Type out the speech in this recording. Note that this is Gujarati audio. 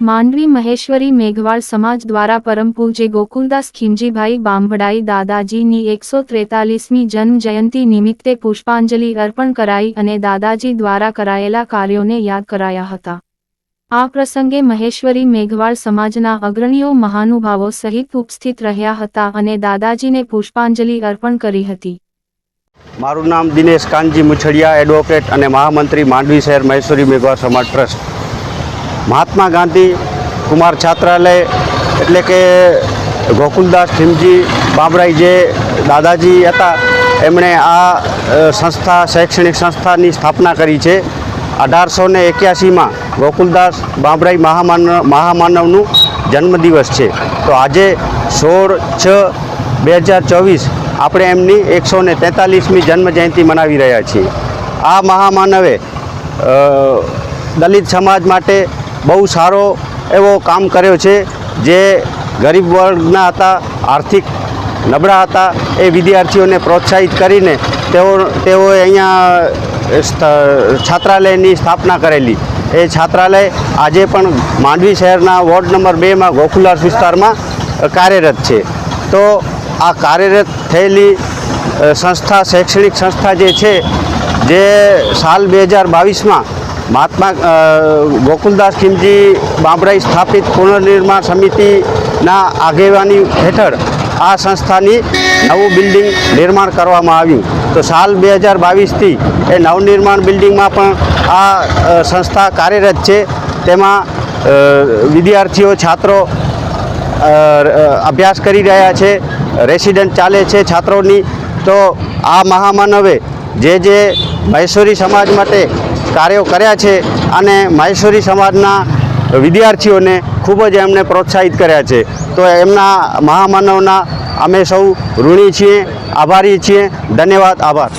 માંડવી મહેશ્વરી મેઘવાળ સમાજ દ્વારા પરમ પૂજ્ય ગોકુલદાસ ખીમજીભાઈ બાંભડાઈ દાદાજીની એકસો ત્રેતાલીસમી જન્મ જયંતિ નિમિત્તે પુષ્પાંજલિ અર્પણ કરાઈ અને દાદાજી દ્વારા કરાયેલા કાર્યોને યાદ કરાયા હતા. આ પ્રસંગે મહેશ્વરી મેઘવાળ સમાજના અગ્રણીઓ મહાનુભાવો સહિત ઉપસ્થિત રહ્યા હતા અને દાદાજીને પુષ્પાંજલિ અર્પણ કરી હતી. મારું નામ દિનેશ કાનજી મુછડિયા એડવોકેટ અને મહામંત્રી માંડવી શહેર મૈસુરી મેઘવા સમાજ ટ્રસ્ટ. મહાત્મા ગાંધી કુમાર છાત્રાલય એટલે કે ગોકુલદાસ ખીમજી બાબરાઈ જે દાદાજી હતા, એમણે આ સંસ્થા, શૈક્ષણિક સંસ્થાની સ્થાપના કરી છે. અઢારસો ને એક્યાસીમાં ગોકુલદાસ બાબરાઈ મહામાનવ, મહામાનવનું જન્મદિવસ છે. તો આજે સોળ છ બે હજાર ચોવીસ આપણે એમની એકસો ને તેતાલીસમી જન્મજયંતિ મનાવી રહ્યા છીએ. આ મહામાનવે દલિત સમાજ માટે બહુ સારો એવો કામ કર્યો છે, જે ગરીબ વર્ગના હતા, આર્થિક નબળા હતા, એ વિદ્યાર્થીઓને પ્રોત્સાહિત કરીને તેઓ, તેઓએ અહીંયા છાત્રાલયની સ્થાપના કરેલી. એ છાત્રાલય આજે પણ માંડવી શહેરના વોર્ડ નંબર બેમાં ગોકુલાસ વિસ્તારમાં કાર્યરત છે. તો આ કાર્યરત થયેલી સંસ્થા, શૈક્ષણિક સંસ્થા જે છે, જે સાલ બે હજાર બાવીસમાં મહાત્મા ગોકુલદાસ ખીમજી બાબરાઈ સ્થાપિત પુનર્નિર્માણ સમિતિના આગેવાની હેઠળ આ સંસ્થાની નવું બિલ્ડિંગ નિર્માણ કરવામાં આવ્યું. તો સાલ બે હજાર બાવીસથી એ નવનિર્માણ બિલ્ડિંગમાં પણ આ સંસ્થા કાર્યરત છે. તેમાં વિદ્યાર્થીઓ, છાત્રો અભ્યાસ કરી રહ્યા છે, રેસિડન્ટ ચાલે છે છાત્રોની, તો આ મહામાનવે જે જે મહેશ્વરી સમાજ માટે કાર્યો કર્યા છે અને મહેશ્વરી સમાજના વિદ્યાર્થીઓને ખૂબ જ એમને પ્રોત્સાહિત કર્યા છે, તો એમના મહામાનવના અમે સૌ ઋણી છીએ, આભારી છીએ, ધન્યવાદ, આભાર.